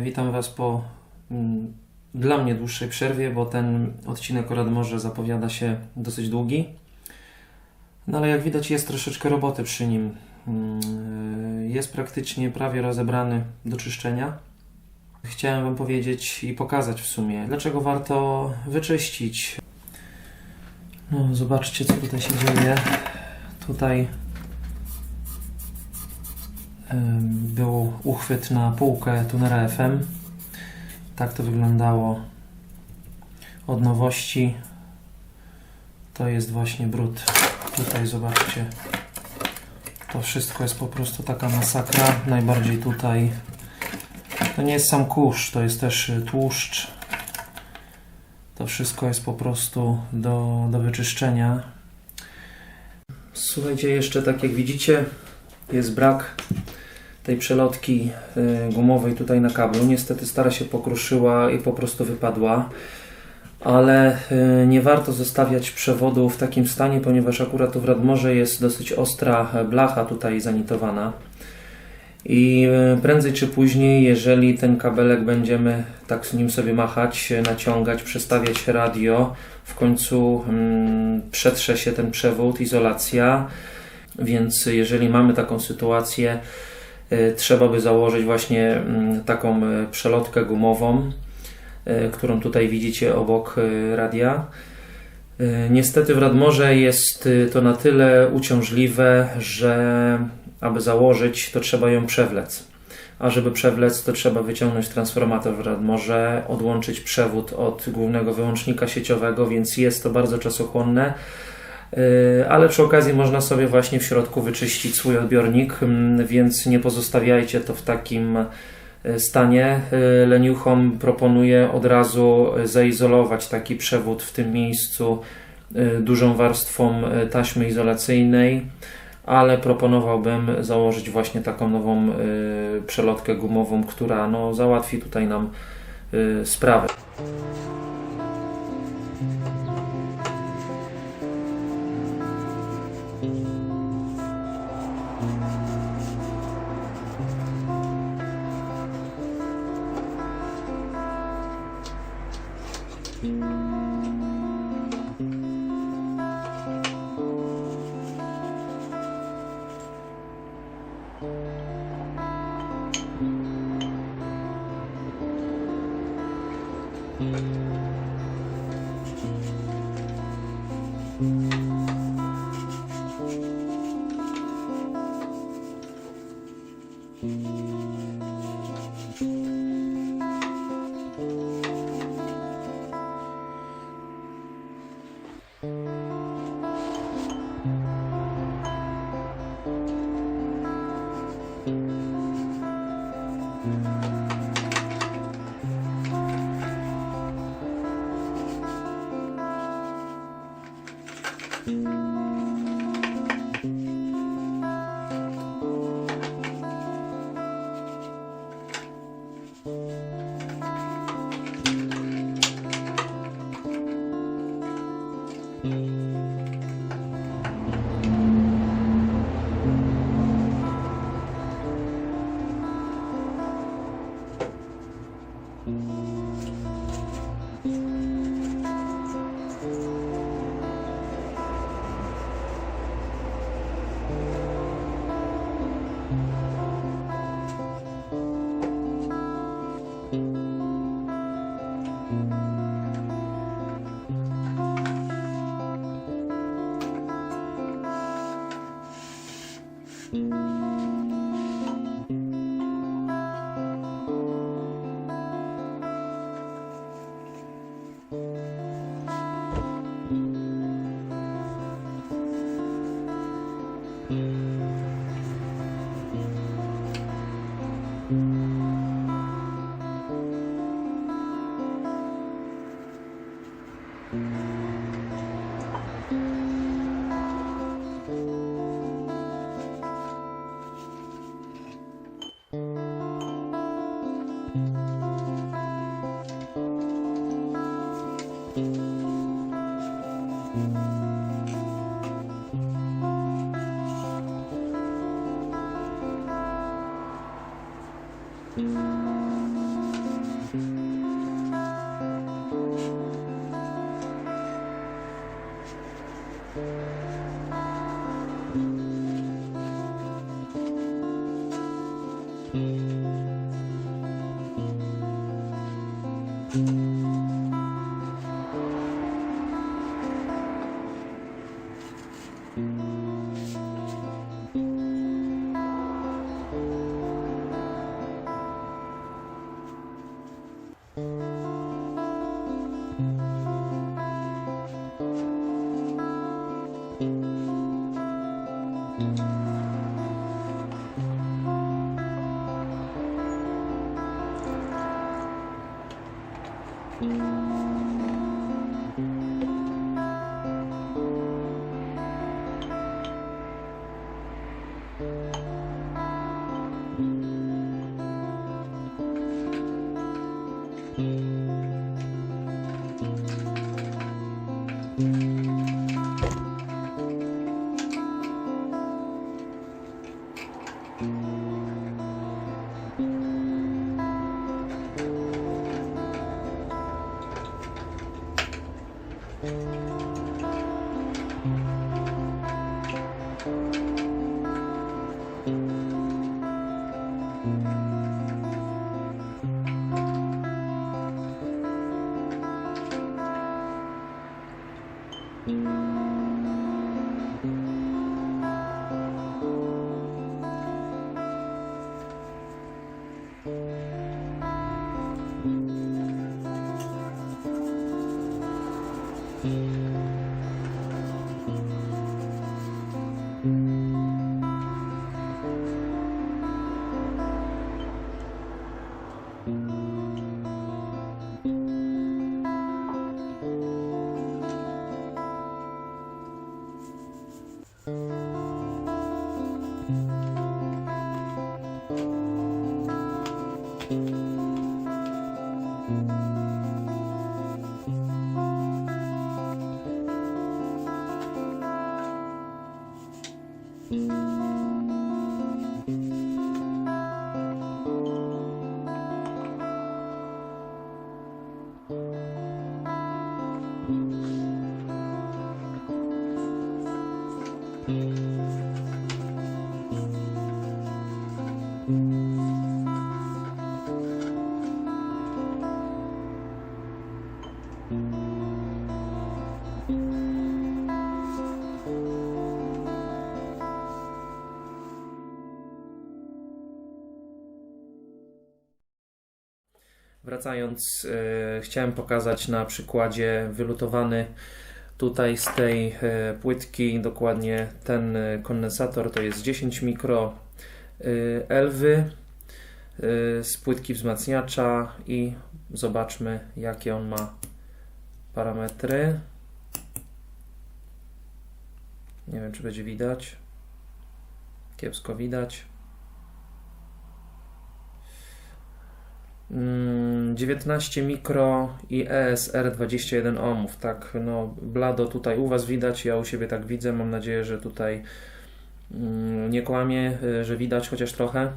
Witam Was po mm, dla mnie dłuższej przerwie, bo ten odcinek o Radmorze zapowiada się dosyć długi. No ale jak widać jest troszeczkę roboty przy nim. Mm, Jest praktycznie prawie rozebrany do czyszczenia. Chciałem Wam powiedzieć i pokazać w sumie, dlaczego warto wyczyścić. No, zobaczcie, co tutaj się dzieje. Tutaj uchwyt na półkę tunera FM. Tak to wyglądało od nowości. To jest właśnie brud. Tutaj zobaczcie. To wszystko jest po prostu taka masakra. Najbardziej tutaj. To nie jest sam kurz, to jest też y, tłuszcz. To wszystko jest po prostu do, do wyczyszczenia. Słuchajcie, jeszcze tak jak widzicie, jest brak tej przelotki y, gumowej tutaj na kablu. Niestety stara się pokruszyła i po prostu wypadła. Ale y, nie warto zostawiać przewodu w takim stanie, ponieważ akurat tu w Radmorze jest dosyć ostra blacha tutaj zanitowana. I y, prędzej czy później, jeżeli ten kabelek będziemy tak z nim sobie machać, naciągać, przestawiać radio, w końcu mm, przetrze się ten przewód, izolacja. Więc jeżeli mamy taką sytuację, trzeba by założyć właśnie mm, taką y, przelotkę gumową, y, którą tutaj widzicie obok radia. Niestety w Radmorze jest to na tyle uciążliwe, że aby założyć, to trzeba ją przewlec. A żeby przewlec, to trzeba wyciągnąć transformator w Radmorze, odłączyć przewód od głównego wyłącznika sieciowego, więc jest to bardzo czasochłonne. Yy, ale przy okazji można sobie właśnie w środku wyczyścić swój odbiornik, mm, więc nie pozostawiajcie to w takim yy, stanie. Yy, Leniuchom proponuję od razu zaizolować taki przewód w tym miejscu dużą warstwą taśmy izolacyjnej, ale proponowałbym założyć właśnie taką nową przelotkę gumową, która no, załatwi tutaj nam Mm-hmm. Thank mm -hmm. you. Yy, sprawę. Wracając, e, chciałem pokazać na przykładzie wylutowany tutaj z tej e, płytki dokładnie ten e, kondensator to jest 10 mikro elwy e, z płytki wzmacniacza i zobaczmy jakie on ma parametry. Nie wiem czy będzie widać. Kiepsko widać. 19 mikro i ESR 21 ohmów. Tak, no, blado tutaj u Was widać, ja u siebie tak widzę. Mam nadzieję, że tutaj mm, nie kłamie, y, że widać chociaż trochę.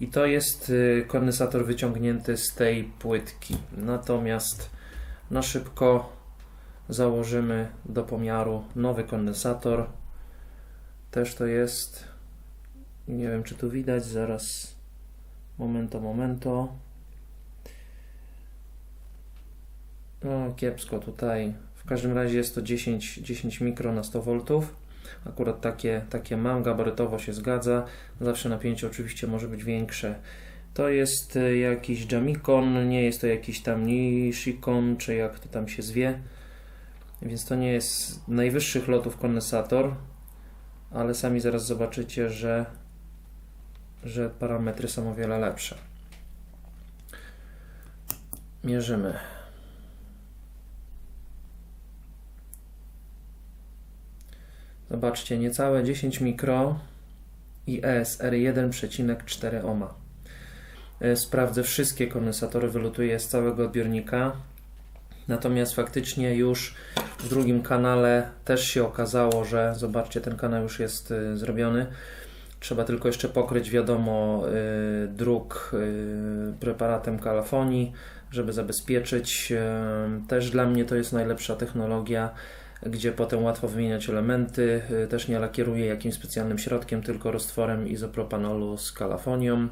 I to jest y, kondensator wyciągnięty z tej płytki. Natomiast na szybko założymy do pomiaru nowy kondensator. Też to jest. Nie wiem, czy tu widać, zaraz. Momento, momento. No, kiepsko tutaj. W każdym razie jest to 10, 10 mikro na 100 V. Akurat takie, takie mam, gabarytowo się zgadza. Zawsze napięcie oczywiście może być większe. To jest y, jakiś Jamikon, nie jest to jakiś tam Nishikon, czy jak to tam się zwie. Więc to nie jest najwyższych lotów kondensator, ale sami zaraz zobaczycie, że, że parametry są o wiele lepsze. Mierzymy. Zobaczcie, niecałe 10 mikro i ESR 1,4 ohma. E, Sprawdzę wszystkie kondensatory, wylutuję z całego odbiornika. Natomiast faktycznie już w drugim kanale też się okazało, że zobaczcie, ten kanał już jest y, zrobiony. Trzeba tylko jeszcze pokryć, wiadomo, y, druk y, preparatem kalafonii, żeby zabezpieczyć. Też dla mnie to jest najlepsza technologia, gdzie potem łatwo wymieniać elementy. Y, Też nie lakieruję jakimś specjalnym środkiem, tylko roztworem izopropanolu z kalafonią.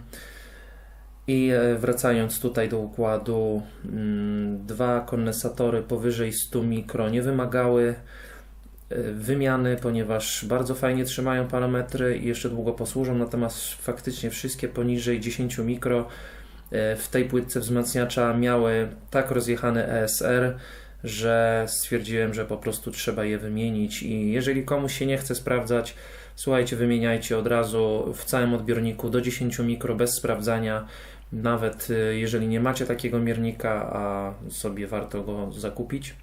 I e, wracając tutaj do układu, mm, dwa kondensatory powyżej 100 mikro nie wymagały e, wymiany, ponieważ bardzo fajnie trzymają parametry i jeszcze długo posłużą, natomiast faktycznie wszystkie poniżej 10 mikro e, w tej płytce wzmacniacza miały tak rozjechany ESR, że stwierdziłem, że po prostu trzeba je wymienić i jeżeli komuś się nie chce sprawdzać, słuchajcie, wymieniajcie od razu w całym odbiorniku do 10 mikro bez sprawdzania. Nawet y, jeżeli nie macie takiego miernika, a sobie warto go zakupić,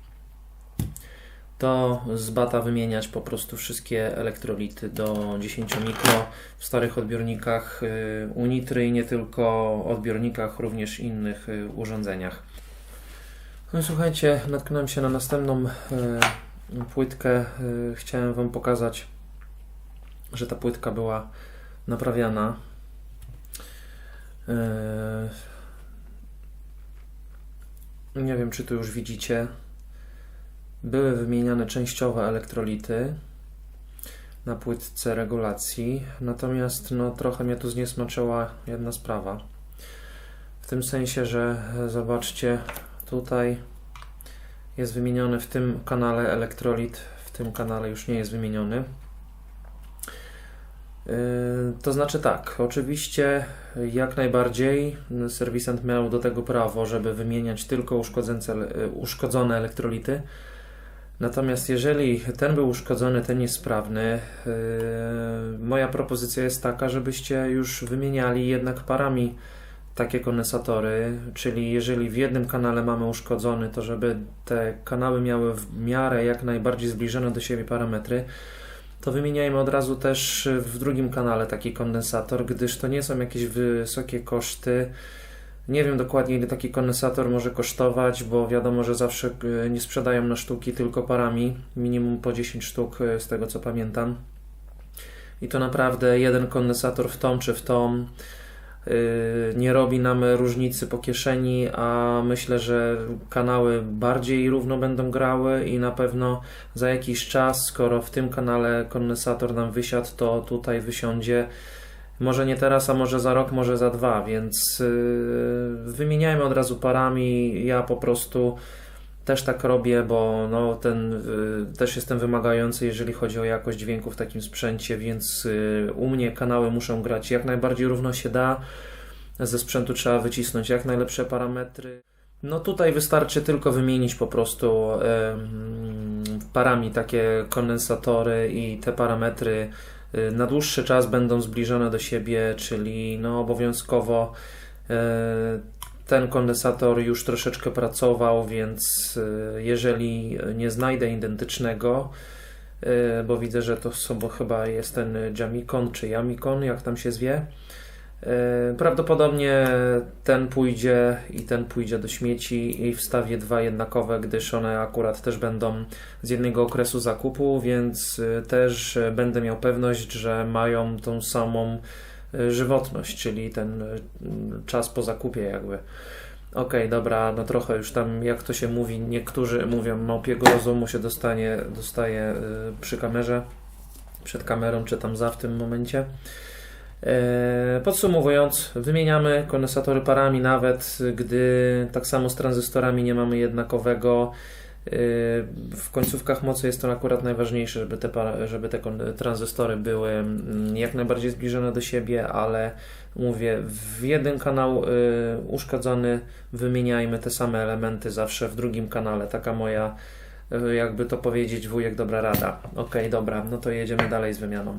to z bata wymieniać po prostu wszystkie elektrolity do 10 mikro w starych odbiornikach y, Unitry i nie tylko odbiornikach, również innych y, urządzeniach. No słuchajcie, natknąłem się na następną y, płytkę. Y, Chciałem Wam pokazać, że ta płytka była naprawiana. Y, Nie wiem, czy tu już widzicie. Były wymieniane częściowe elektrolity na płytce regulacji, natomiast no, trochę mnie tu zniesmaczyła jedna sprawa. W tym sensie, że e, zobaczcie, tutaj jest wymieniony w tym kanale elektrolit, w tym kanale już nie jest wymieniony. Yy, To znaczy tak, oczywiście jak najbardziej serwisant miał do tego prawo, żeby wymieniać tylko e, uszkodzone elektrolity. Natomiast jeżeli ten był uszkodzony, ten jest sprawny, yy, moja propozycja jest taka, żebyście już wymieniali jednak parami takie kondensatory, czyli jeżeli w jednym kanale mamy uszkodzony, to żeby te kanały miały w miarę jak najbardziej zbliżone do siebie parametry, to wymieniajmy od razu też w drugim kanale taki kondensator, gdyż to nie są jakieś wysokie koszty. Nie wiem dokładnie, ile taki kondensator może kosztować, bo wiadomo, że zawsze e, nie sprzedają na sztuki, tylko parami, minimum po 10 sztuk, e, z tego co pamiętam. I to naprawdę jeden kondensator w tą czy w tą nie robi nam różnicy po kieszeni, a myślę, że kanały bardziej równo będą grały i na pewno za jakiś czas, skoro w tym kanale kondensator nam wysiadł, to tutaj wysiądzie może nie teraz, a może za rok, może za dwa, więc yy, wymieniajmy od razu parami. Ja po prostu też tak robię, bo no, ten yy, też jestem wymagający, jeżeli chodzi o jakość dźwięku w takim sprzęcie, więc yy, u mnie kanały muszą grać jak najbardziej równo się da. Ze sprzętu trzeba wycisnąć jak najlepsze parametry. No tutaj wystarczy tylko wymienić po prostu ym, parami takie kondensatory i te parametry y, na dłuższy czas będą zbliżone do siebie, czyli no obowiązkowo y, ten kondensator już troszeczkę pracował, więc y, jeżeli nie znajdę identycznego, y, bo widzę, że to są, bo chyba jest ten Jamicon czy Jamicon, jak tam się zwie, y, prawdopodobnie ten pójdzie i ten pójdzie do śmieci i wstawię dwa jednakowe, gdyż one akurat też będą z jednego okresu zakupu, więc też będę miał pewność, że mają tą samą żywotność, czyli ten y, czas po zakupie jakby. Okej, dobra, no trochę już tam, jak to się mówi, niektórzy mówią, małpiego rozumu się dostanie, dostaje y, przy kamerze, przed kamerą, czy tam za w tym momencie. E, Podsumowując, wymieniamy kondensatory parami, nawet gdy tak samo z tranzystorami nie mamy jednakowego. E, W końcówkach mocy jest to akurat najważniejsze, żeby te, żeby te tranzystory były mm, jak najbardziej zbliżone do siebie, ale mówię, w jeden kanał y, uszkodzony wymieniajmy te same elementy zawsze w drugim kanale. Taka moja, y, jakby to powiedzieć, wujek dobra rada. Okej, dobra, no to jedziemy dalej z wymianą.